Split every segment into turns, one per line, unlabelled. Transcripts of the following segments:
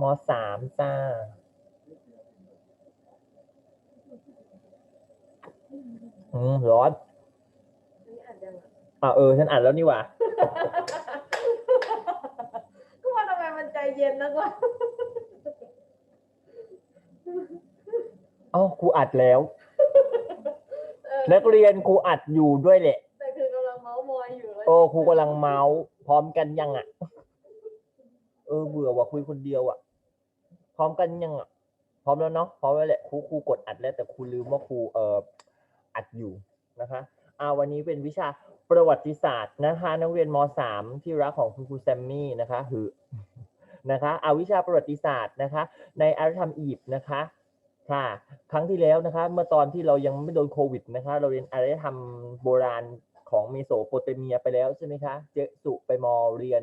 มสามจ้า อืมร้อน
นี่อ่านยังอะ
อ่าเออ ฉันอ่านแล้วนี่หว่า
ก็ว่าทำไมมันใจเย็นนักวะ
เอ้าครูอัดแล้ว
เออ
นักเรียนครูอัดอยู่ด้วยแหละ
แต่คือกำลังเมาส์มอยอยู่แล้ว
โอ้ครูกำลังเมาส์พร้อมกันยังอะเออเบื่อว่ะคุยคนเดียวอะ พร้อมกันยังอะพร้อมแล้วเนาะพร้อมแล้วแหละครูครูกดอัดแล้วแต่ครูลืมว่าครูเอ่ออัดอยู่นะคะอ่าวันนี้เป็นวิชาประวัติศาสตร์นะคะนักเรียนมสามที่รักของคุณครูแซมมี่นะคะหือนะคะเอาวิชาประวัติศาสตร์นะคะ ในอารยธรรมอียิปต์นะคะค่ะครั้งที่แล้วนะคะเมื่อตอนที่เรายังไม่โดนโควิดนะคะเราเรียนอารยธรรมโบราณของเมโสโปเตเมียไปแล้วใช่ไหมคะเจสุไปมอเรียน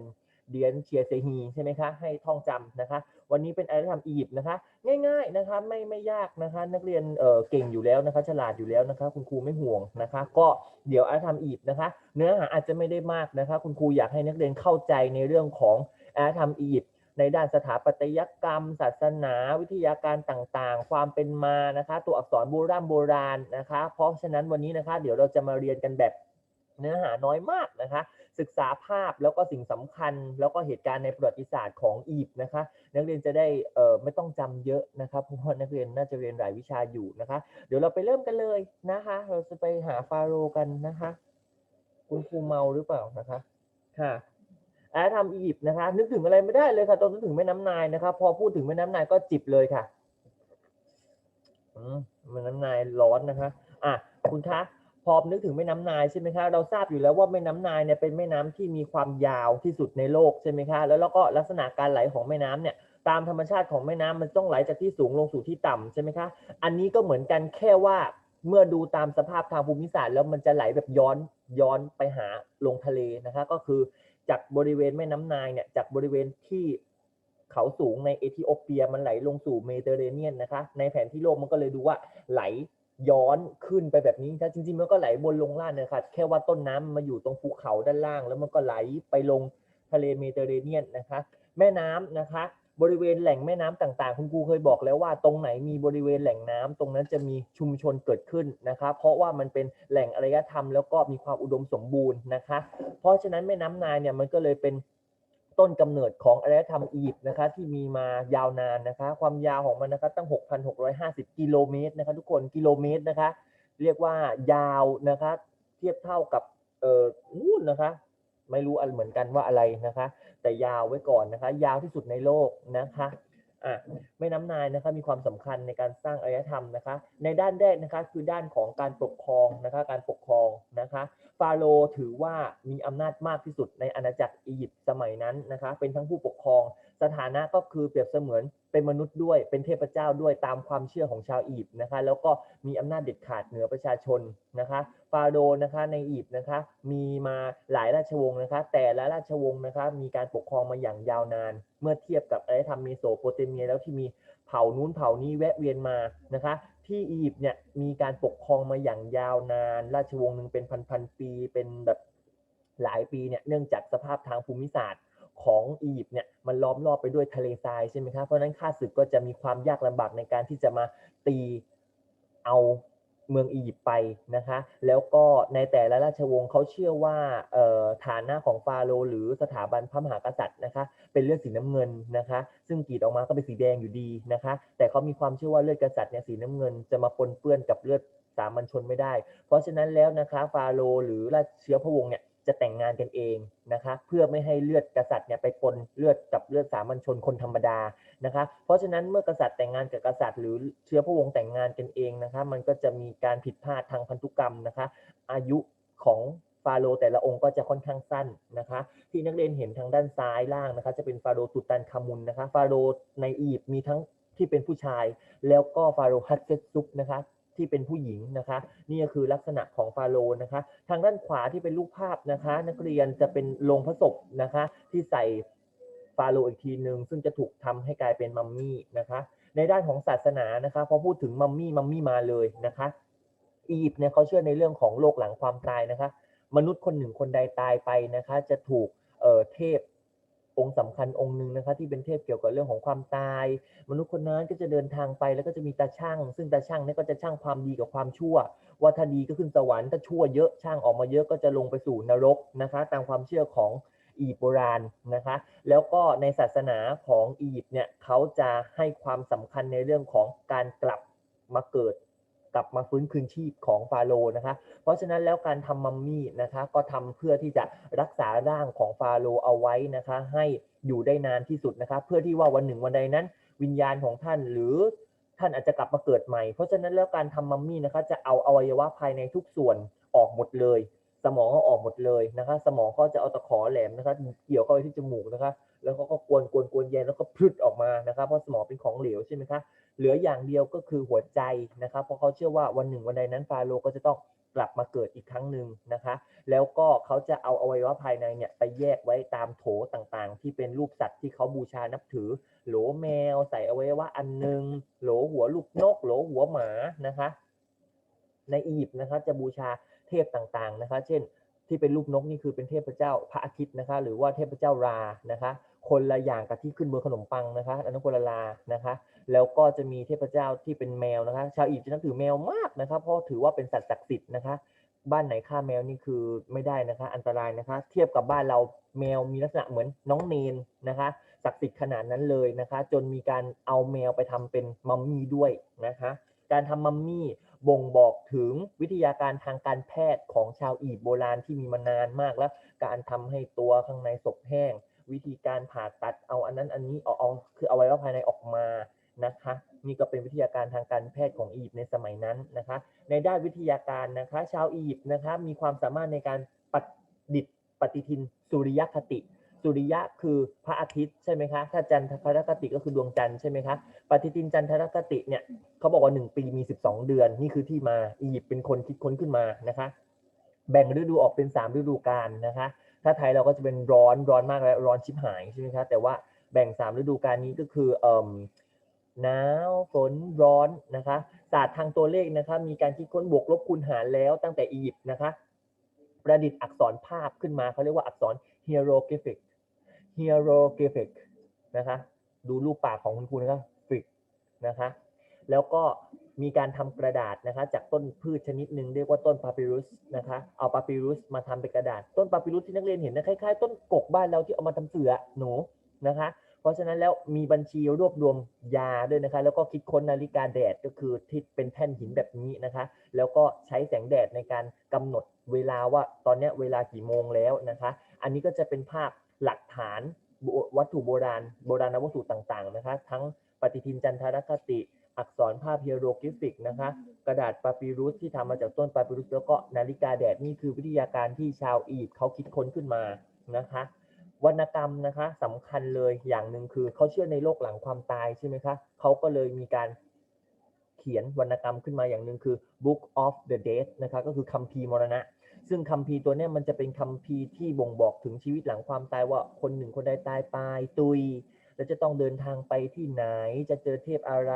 เดียนเชียเซฮีใช่ไหมคะให้ท่องจำนะคะ วันนี้เป็นอารยธรรมอียิปต์นะคะ ง่าย ๆนะคะไม่ไม่ยากนะคะ นักเรียนเออเก่งอยู่แล้วนะคะ ฉลาดอยู่แล้วนะคะ คุณครูไม่ห่วงนะคะ ก็เดี๋ยวอารยธรรมอียิปต์นะคะ เนื้อหาอาจจะไม่ได้มากนะคะ คุณครูอยากให้นักเรียนเข้าใจในเรื่องของอารยธรรมอียิปต์ในด้านสถาปัตยกรรม ศาสนาวิทยาการต่างๆ ความเป็นมานะคะ ตัวอักษรโบราณโบราณนะคะ เพราะฉะนั้นวันนี้นะคะ เดี๋ยวเราจะมาเรียนกันแบบเนื้อหาน้อยมากนะคะ ศึกษาภาพแล้วก็สิ่งสำคัญ แล้วก็เหตุการณ์ในประวัติศาสตร์ของอียิปต์นะคะนักเรียนจะได้เอ่อไม่ต้องจำเยอะนะคะเพราะว่านักเรียนน่าจะเรียนหลายวิชาอยู่นะคะ เดี๋ยวเราไปเริ่มกันเลยนะคะเราจะไปหาฟาโรกันนะคะ คุณครูเมาหรือเปล่านะคะค่ะอารยธรรมอียิปต์นะคะ นึกถึงอะไรไม่ได้เลยค่ะตอนนึกถึงแม่น้ำนายนะคะพอพูดถึงแม่น้ำนายก็จิบเลยค่ะอืมแม่น้ำนายร้อนนะคะอะคุณคะ พอนึกถึงแม่น้ำนายใช่ไหมคะเราทราบอยู่แล้วว่าแม่น้ำนายเนี่ยเป็นแม่น้ำที่มีความยาวที่สุดในโลกใช่ไหมคะแล้วแล้วก็ลักษณะการไหลของแม่น้ำเนี่ยตามธรรมชาติของแม่น้ำมันต้องไหลจากที่สูงลงสู่ที่ต่ำใช่ไหมคะอันนี้ก็เหมือนกันแค่ว่าเมื่อดูตามสภาพทางภูมิศาสตร์แล้วมันจะไหลแบบย้อนย้อนไปหาลงทะเลนะคะก็คือจากบริเวณแม่น้ำนายเนี่ยจากบริเวณที่เขาสูงในเอธิโอเปียมันไหลลงสู่เมดิเตอร์เรเนียนนะคะในแผนที่โลกมันก็เลยดูว่าไหล ย้อนขึ้นไปแบบนี้ถ้าจริงๆ มันก็ไหลบนลงล่างนะคะแค่ว่าต้นน้ำมันมาอยู่ตรงภูเขาด้านล่าง แล้วมันก็ไหลไปลงทะเลเมดิเตอร์เรเนียนนะคะ แม่น้ำนะคะ บริเวณแหล่งแม่น้ำต่างๆ คุณครูเคยบอกแล้วว่าตรงไหนมีบริเวณแหล่งน้ำตรงนั้นจะมีชุมชนเกิดขึ้นนะคะ เพราะว่ามันเป็นแหล่งอารยธรรม แล้วก็มีความอุดมสมบูรณ์นะคะ เพราะฉะนั้นแม่น้ำนายเนี่ยมันก็เลยเป็น ต้นกำเนิดของอารยธรรมอียิปต์นะคะที่มีมายาวนานนะคะ ความยาวของมันนะคะตั้ง 6,650 กิโลเมตรนะคะทุกคนกิโลเมตรนะคะ เรียกว่ายาวนะคะ เทียบเท่ากับเออนู่นนะคะ ไม่รู้อันเหมือนกันว่าอะไรนะคะ แต่ยาวไว้ก่อนนะคะ ยาวที่สุดในโลกนะคะ อะแม่น้ำนายนะคะมีความสำคัญในการสร้างอารยธรรมนะคะ ในด้านแรกนะคะคือด้านของการปกครองนะคะการปกครองนะคะฟาโรห์ถือว่ามีอำนาจมากที่สุดในอาณาจักรอียิปต์สมัยนั้นนะคะเป็นทั้งผู้ปกครอง สถานะก็คือเปรียบเสมือนเป็นมนุษย์ด้วย เป็นเทพเจ้าด้วยตามความเชื่อของชาวอียิปต์นะคะแล้วก็มีอำนาจเด็ดขาดเหนือประชาชนนะคะ ฟาโรห์นะคะในอียิปต์นะคะมีมาหลายราชวงศ์นะคะแต่ละราชวงศ์นะคะมีการปกครองมาอย่างยาวนาน เมื่อเทียบกับอารยธรรมเมโสโปเตเมีย แล้วที่มีเผ่านู้นเผ่านี้แวะเวียนมานะคะที่อียิปต์เนี่ยมีการปกครองมาอย่างยาวนาน ราชวงศ์หนึ่งเป็นพันๆปีเป็นแบบหลายปีเนี่ยเนื่องจากสภาพทางภูมิศาสตร์ของอียิปต์เนี่ยมันล้อมรอบไปด้วยทะเลทรายใช่ไหมครับเพราะฉะนั้นข้าศึกก็จะมีความยากลำบากในการที่จะมาตีเอา เมืองอียิปต์ไปนะคะ แล้วก็ในแต่ละราชวงศ์เขาเชื่อว่าฐานะของฟาโรห์หรือสถาบันพระมหากษัตริย์นะคะ เป็นเลือดสีน้ำเงินนะคะ ซึ่งกรีดออกมาก็เป็นสีแดงอยู่ดีนะคะ แต่เขามีความเชื่อว่าเลือดกษัตริย์เนี่ยสีน้ำเงินจะมาปนเปื้อนกับเลือดสามัญชนไม่ได้ เพราะฉะนั้นแล้วนะคะฟาโรห์หรือราชเชื้อพระวงศ์เนี่ยจะแต่งงานกันเองนะคะ เพื่อไม่ให้เลือดกษัตริย์เนี่ยไปปนเลือดกับเลือดสามัญชนคนธรรมดา นะคะ เพราะฉะนั้นเมื่อกษัตริย์แต่งงานกับกษัตริย์ หรือเชื้อพระวงศ์แต่งงานกันเองนะคะ มันก็จะมีการผิดพลาดทางพันธุกรรมนะคะ อายุของฟาโรห์แต่ละองค์ก็จะค่อนข้างสั้นนะคะ ที่นักเรียนเห็นทางด้านซ้ายล่างนะคะ จะเป็นฟาโรห์ตุตันคามุนนะคะ ฟาโรห์ในอียิปต์มีทั้งที่เป็นผู้ชาย แล้วก็ฟาโรห์ฮัตเซตซุปนะคะที่เป็นผู้หญิงนะคะ นี่ก็คือลักษณะของฟาโรห์นะคะ ทางด้านขวาที่เป็นรูปภาพนะคะ นักเรียนจะเป็นโลงพระศพนะคะ ที่ใส่ ฟาโรอีกทีหนึ่งซึ่งจะถูกทำให้กลายเป็นมัมมี่นะคะ ในด้านของศาสนานะคะพอพูดถึงมัมมี่มัมมี่มาเลยนะคะ อียิปต์เนี่ยเขาเชื่อในเรื่องของโลกหลังความตายนะคะ มนุษย์คนหนึ่งคนใดตายไปนะคะ จะถูกเออเทพองค์สำคัญองค์หนึ่งนะคะที่เป็นเทพเกี่ยวกับเรื่องของความตาย มนุษย์คนนั้นก็จะเดินทางไปแล้วก็จะมีตาช่าง ซึ่งตาช่างเนี่ยก็จะช่างความดีกับความชั่ว ว่าถ้าดีก็ขึ้นสวรรค์ถ้าชั่วเยอะช่างออกมาเยอะก็จะลงไปสู่นรกนะคะ ตามความเชื่อของ อียิปต์โบราณนะคะแล้วก็ในศาสนาของอียิปต์เนี่ยเขาจะให้ความสำคัญในเรื่องของการกลับมาเกิดกลับมาฟื้นคืนชีพของฟาโรห์นะคะ เพราะฉะนั้นแล้วการทำมัมมี่นะคะก็ทำเพื่อที่จะรักษาร่างของฟาโรห์เอาไว้นะคะ ให้อยู่ได้นานที่สุดนะคะ เพื่อที่ว่าวันหนึ่งวันใดนั้น วิญญาณของท่านหรือท่านอาจจะกลับมาเกิดใหม่ เพราะฉะนั้นแล้วการทำมัมมี่นะคะจะเอาอวัยวะภายในทุกส่วนออกหมดเลย สมองก็ออกหมดเลยนะคะ สมองก็จะเอาตะขอแหลมนะคะเกี่ยวเข้าไปที่จมูกนะคะ แล้วเขาก็กวนกวนกวนแยนแล้วก็พลึดออกมานะคะเพราะสมองเป็นของเหลวใช่ไหมคะเหลืออย่างเดียวก็คือหัวใจนะครับเพราะเขาเชื่อว่าวันหนึ่งวันใดนั้นฟาโรห์ก็จะต้องกลับมาเกิดอีกครั้งหนึ่งนะคะ แล้วก็เขาจะเอาอวัยวะภายในเนี่ยไปแยกไว้ตามโถต่างๆ ที่เป็นรูปสัตว์ที่เขาบูชานับถือ โหลแมว ใส่อวัยวะอันหนึง โหลหัวลูกนก โหลหัวหมานะคะ ในอียิปต์นะคะจะบูชาเทพต่างๆนะคะ เช่นที่เป็นรูปนกนี่คือเป็นเทพเจ้าพระอาทิตย์นะคะ หรือว่าเทพเจ้ารานะคะ คนละอย่างกับที่ขึ้นบนขนมปังนะคะอันนั้นคนละลานะคะ แล้วก็จะมีเทพเจ้าที่เป็นแมวนะคะ ชาวอียิปต์จะนับถือแมวมากนะคะเพราะถือว่าเป็นสัตว์ศักดิ์สิทธิ์นะคะ บ้านไหนฆ่าแมวนี่คือไม่ได้นะคะ อันตรายนะคะ เทียบกับบ้านเราแมวมีลักษณะเหมือนน้องเนนนะคะศักดิ์สิทธิ์ขนาดนั้นเลยนะคะ จนมีการเอาแมวไปทำเป็นมัมมี่ด้วยนะคะ การทำมัมมี่ บ่งบอกถึงวิทยาการทางการแพทย์ของชาวอียิปต์โบราณที่มีมานานมากแล้ว การทำให้ตัวข้างในศพแห้ง วิธีการผ่าตัดเอาอันนั้นอันนี้ออกเอาคือเอาไว้ว่าภายในออกมานะคะนี่ก็เป็นวิทยาการทางการแพทย์ของอียิปต์ในสมัยนั้นนะคะ ในด้านวิทยาการนะคะ ชาวอียิปต์นะคะมีความสามารถในการประดิษฐ์ปฏิทินสุริยคติ สุริยะคือพระอาทิตย์ใช่ไหมคะ ถ้าจันทรคติก็คือดวงจันทร์ใช่ไหมคะ ปฏิทินจันทรคติเนี่ยเขาบอกว่า 1 ปีมี 12 เดือน นี่คือที่มา อียิปต์เป็นคนคิดค้นขึ้นมานะคะ แบ่งฤดูออกเป็น 3 ฤดูกาลนะคะ ถ้าไทยเราก็จะเป็นร้อนร้อนมากและร้อนชิบหายใช่ไหมคะ แต่ว่าแบ่ง 3 ฤดูกาลนี้ก็คือเอ่มหนาวฝนร้อนนะคะ ศาสตร์ทางตัวเลขนะคะ มีการคิดค้นบวกลบคูณหารแล้วตั้งแต่อียิปต์นะคะ ประดิษฐ์อักษรภาพขึ้นมาเขาเรียกว่าอักษร hieroglyphic hieroglyphic นะคะ ดูรูปปากของคุณครูนะครับฟิกนะคะ แล้วก็มีการทำกระดาษนะคะ จากต้นพืชชนิดหนึ่งเรียกว่าต้นปาปิรุสนะคะ เอาปาปิรุสมาทำเป็นกระดาษ ต้นปาปิรุสที่นักเรียนเห็นนะคล้ายๆ ต้นกกบ้านเราที่เอามาทำเสือหนูนะคะ เพราะฉะนั้นแล้วมีบัญชีรวบรวมยาด้วยนะคะ แล้วก็คิดค้นนาฬิกาแดดก็คือที่เป็นแท่นหินแบบนี้นะคะ แล้วก็ใช้แสงแดดในการกำหนดเวลาว่าตอนนี้เวลากี่โมงแล้วนะคะ อันนี้ก็จะเป็นภาพหลักฐานวัตถุโบราณ โบราณวัตถุต่างๆนะคะ ทั้งปฏิทินจันทรคติ อักษรภาพเฮโรกริฟิกนะคะ กระดาษปาปิรุสที่ทำมาจากต้นปาปิรุสแล้วก็นาฬิกาแดดนี่คือวิทยาการที่ชาวอียิปต์เขาคิดค้นขึ้นมานะคะ วรรณกรรมนะคะสำคัญเลยอย่างหนึ่งคือเขาเชื่อในโลกหลังความตายใช่ไหมคะเขาก็เลยมีการเขียนวรรณกรรมขึ้นมาอย่างหนึ่งคือ Book of the Dead นะคะก็คือคัมภีร์มรณะ ซึ่งคัมภีร์ตัวนี้มันจะเป็นคัมภีร์ที่บ่งบอกถึงชีวิตหลังความตายว่าคนหนึ่งคนใดตายไปตุย แล้วจะต้องเดินทางไปที่ไหนจะเจอเทพอะไร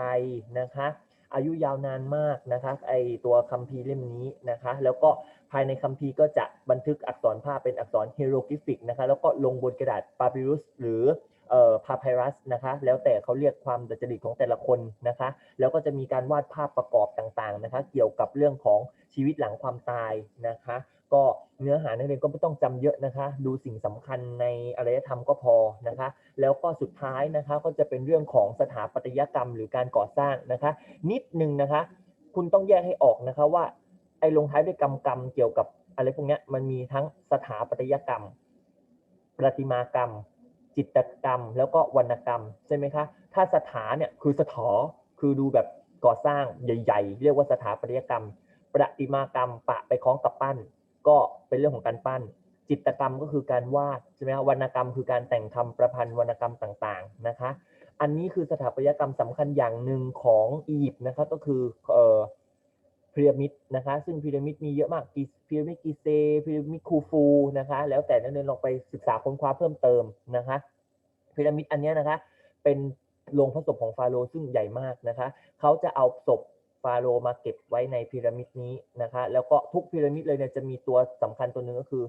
นะคะ อายุยาวนานมากนะคะไอตัวคัมภีร์เล่มนี้นะคะ แล้วก็ ภายในคัมภีร์ก็จะบันทึกอักษรภาพเป็นอักษรเฮโรกริฟิกนะคะแล้วก็ลงบนกระดาษปาปิรุสหรือพาไพรัสนะคะแล้วแต่เขาเรียกความดัดจริตของแต่ละคนนะคะแล้วก็จะมีการวาดภาพประกอบต่างๆนะคะเกี่ยวกับเรื่องของชีวิตหลังความตายนะคะก็เนื้อหานักเรียนก็ไม่ต้องจำเยอะนะคะ ดูสิ่งสำคัญในอารยธรรมก็พอนะคะ แล้วก็สุดท้ายนะคะก็จะเป็นเรื่องของสถาปัตยกรรมหรือการก่อสร้างนะคะ นิดนึงนะคะ คุณต้องแยกให้ออกนะคะว่า อ้ลงท้ายด้วยกรรมกรรมเกี่ยวกับอะไรพวกนี้มันมีทั้งสถาปัตยกรรม ประติมากรรม จิตกรรม แล้วก็วรรณกรรมใช่ไหมคะ ถ้าสถาเนี่ยคือสถอคือดูแบบก่อสร้างใหญ่ ๆ เรียกว่าสถาปัตยกรรม ประติมากรรม ปะไปคล้องกับปั้น ก็เป็นเรื่องของการปั้น จิตกรรมก็คือการวาดใช่ไหมคะวรรณกรรมคือการแต่งคำประพันธ์วรรณกรรมต่างๆนะคะ อันนี้คือสถาปัตยกรรมสำคัญอย่างหนึ่งของอียิปต์นะคะก็คือเอ่อ พีระมิดนะคะซึ่งพีระมิดมีเยอะมากกิพีระมิดกิเซพีระมิดคูฟูนะคะแล้วแต่นักเรียนลองไปศึกษาค้นคว้าเพิ่มเติมนะคะพีระมิดอันนี้นะคะเป็นโลงพระศพของฟาโรห์ซึ่งใหญ่มากนะคะเขาจะเอาศพฟาโรห์มาเก็บไว้ในพีระมิดนี้นะคะแล้วก็ทุกพีระมิดเลยเนี่ยจะมีตัวสำคัญตัวหนึ่งก็คือ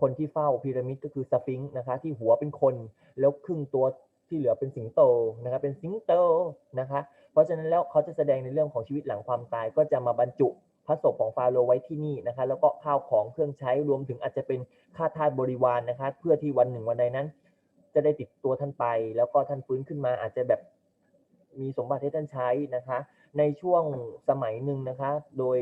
คนที่เฝ้าพีระมิดก็คือสฟิงค์นะคะที่หัวเป็นคนแล้วครึ่งตัว ที่เหลือเป็นสิงโตนะคะเป็นสิงโตนะคะเพราะฉะนั้นแล้วเขาจะแสดงในเรื่องของชีวิตหลังความตาย ก็จะมาบรรจุพระศพของฟาโรห์ไว้ที่นี่นะคะแล้วก็ข้าวของเครื่องใช้รวมถึงอาจจะเป็นข้าทาสบริวารนะคะเพื่อที่วันหนึ่งวันใดนั้น จะได้ติดตัวท่านไป แล้วก็ท่านฟื้นขึ้นมาอาจจะแบบมีสมบัติให้ท่านใช้นะคะ ในช่วงสมัยหนึ่งนะคะ โดย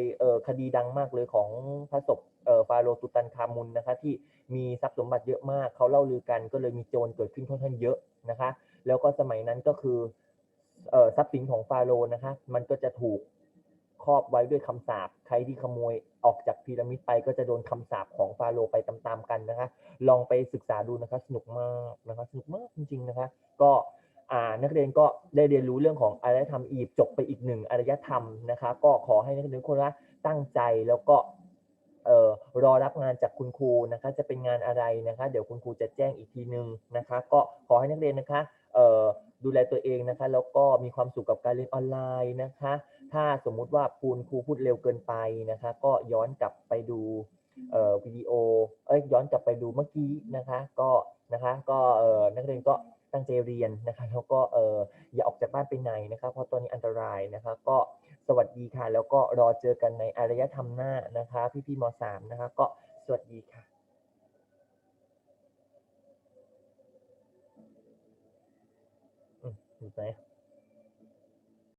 คดีดังมากเลยของพระศพ ฟาโรตุตันคามุนนะคะที่มีทรัพย์สมบัติเยอะมากเขาเล่าลือกันก็เลยมีโจรเกิดขึ้นค่อนข้างเยอะนะคะ แล้วก็สมัยนั้นก็คือเอ่อทรัพย์สินของฟาโรนะคะมันก็จะถูกครอบไว้ด้วยคำสาปใครที่ขโมยออกจากพีระมิดไปก็จะโดนคำสาปของฟาโรไปตามๆกันนะคะ ลองไปศึกษาดูนะคะสนุกมากนะคะสนุกมากจริง ๆนะคะ ก็นักเรียนก็ได้เรียนรู้เรื่องของอารยธรรมอียิปต์จบไปอีกหนึ่งอารยธรรมนะคะ ก็ขอให้นักเรียนคนว่าตั้งใจแล้วก็ รอรับงานจากคุณครูนะคะ จะเป็นงานอะไรนะคะ เดี๋ยวคุณครูจะแจ้งอีกทีนึงนะคะ ก็ขอให้นักเรียนนะคะเออดูแลตัวเองนะคะ แล้วก็มีความสุขกับการเรียนออนไลน์นะคะ ถ้าสมมุติว่าคุณครูพูดเร็วเกินไปนะคะ ก็ย้อนกลับไปดูเออวิดีโอเอ้ยย้อนกลับไปดูเมื่อกี้นะคะ ก็นะคะก็เออนักเรียนก็ตั้งใจเรียนนะคะ แล้วก็เอออย่าออกจากบ้านไปไหนนะคะ เพราะตอนนี้อันตรายนะคะ ก็ สวัสดีค่ะ แล้วก็รอเจอกันในอารยธรรมหน้านะคะ พี่พี่มสามนะคะ ก็สวัสดีค่ะอืมอยู่ไหน